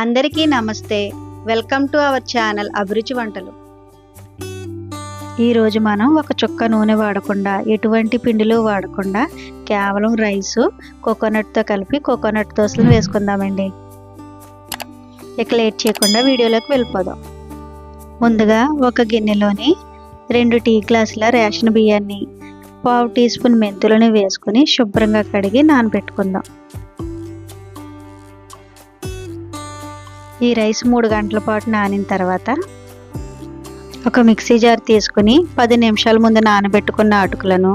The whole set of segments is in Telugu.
అందరికీ నమస్తే. వెల్కమ్ టు అవర్ ఛానల్ అభిరుచి వంటలు. ఈరోజు మనం ఒక చుక్క నూనె వాడకుండా ఎటువంటి పిండిలు వాడకుండా కేవలం రైసు కోకోనట్తో కలిపి కోకోనట్ దోశలు వేసుకుందామండి. ఇక లేట్ చేయకుండా వీడియోలోకి వెళ్ళిపోదాం. ముందుగా ఒక గిన్నెలోని రెండు టీ గ్లాసుల రేషన్ బియ్యాన్ని పావు టీ స్పూన్ మెంతులను వేసుకుని శుభ్రంగా కడిగి నానబెట్టుకుందాం. ఈ రైస్ మూడు గంటల పాటు నానిన తర్వాత ఒక మిక్సీ జార్ తీసుకుని పది నిమిషాల ముందు నానబెట్టుకున్న అటుకులను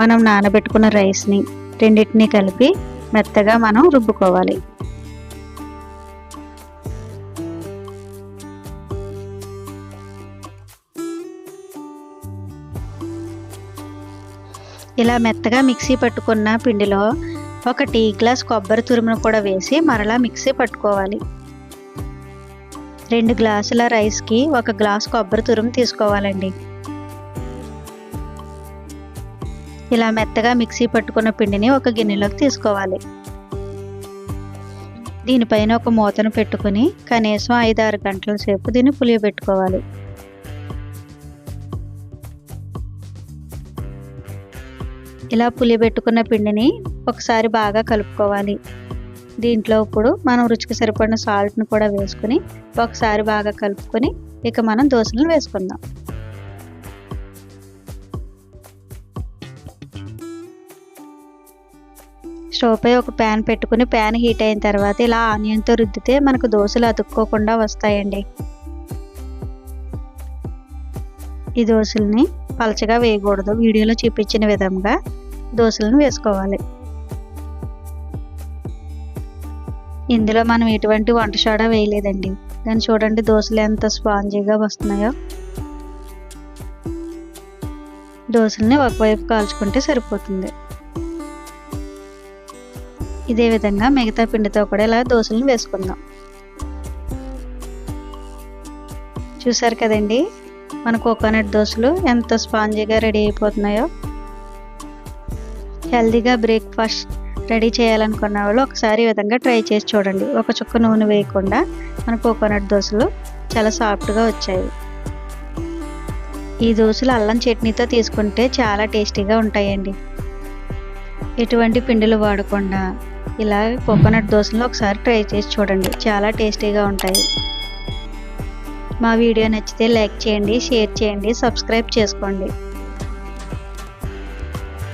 మనం నానబెట్టుకున్న రైస్ని రెండింటిని కలిపి మెత్తగా మనం రుబ్బుకోవాలి. ఇలా మెత్తగా మిక్సీ పట్టుకున్న పిండిలో ఒక టీ గ్లాస్ కొబ్బరి తురుమును కూడా వేసి మరలా మిక్సీ పట్టుకోవాలి. రెండు గ్లాసుల రైస్కి ఒక గ్లాస్ కొబ్బరి తురుము తీసుకోవాలండి. ఇలా మెత్తగా మిక్సీ పట్టుకున్న పిండిని ఒక గిన్నెలోకి తీసుకోవాలి. దీనిపైన ఒక మూతను పెట్టుకుని కనీసం ఐదు ఆరు గంటల సేపు దీన్ని పులియబెట్టుకోవాలి. ఇలా పులియబెట్టుకున్న పిండిని ఒకసారి బాగా కలుపుకోవాలి. దీంట్లో ఇప్పుడు మనం రుచికి సరిపడిన సాల్ట్ని కూడా వేసుకుని ఒకసారి బాగా కలుపుకొని ఇక మనం దోశలను వేసుకుందాం. స్టవ్ పై ఒక ప్యాన్ పెట్టుకుని ప్యాన్ హీట్ అయిన తర్వాత ఇలా ఆనియన్తో రుద్దితే మనకు దోశలు అతుక్కోకుండా వస్తాయండి. ఈ దోశల్ని పలచగా వేయకూడదు. వీడియోలో చూపించిన విధంగా దోశలను వేసుకోవాలి. ఇందులో మనం ఎటువంటి వంట సోడా వేయలేదండి. కానీ చూడండి దోశలు ఎంత స్పాంజీగా వస్తున్నాయో. దోశల్ని ఒకవైపు కాల్చుకుంటే సరిపోతుంది. ఇదే విధంగా మిగతా పిండితో కూడా ఇలా దోశలను వేసుకుందాం. చూసారు కదండి మన కోకోనట్ దోశలు ఎంత స్పాంజీగా రెడీ అయిపోతున్నాయో. హెల్తీగా బ్రేక్ఫాస్ట్ రెడీ చేయాలనుకున్న వాళ్ళు ఒకసారి ఈ విధంగా ట్రై చేసి చూడండి. ఒక చుక్క నూనె వేయకుండా మన కోకోనట్ దోశలు చాలా సాఫ్ట్గా వచ్చాయి. ఈ దోశలు అల్లం చట్నీతో తీసుకుంటే చాలా టేస్టీగా ఉంటాయండి. ఎటువంటి పిండిలు వాడకుండా ఇలా కోకోనట్ దోశలు ఒకసారి ట్రై చేసి చూడండి. చాలా టేస్టీగా ఉంటాయి. మా వీడియో నచ్చితే లైక్ చేయండి షేర్ చేయండి సబ్స్క్రైబ్ చేసుకోండి.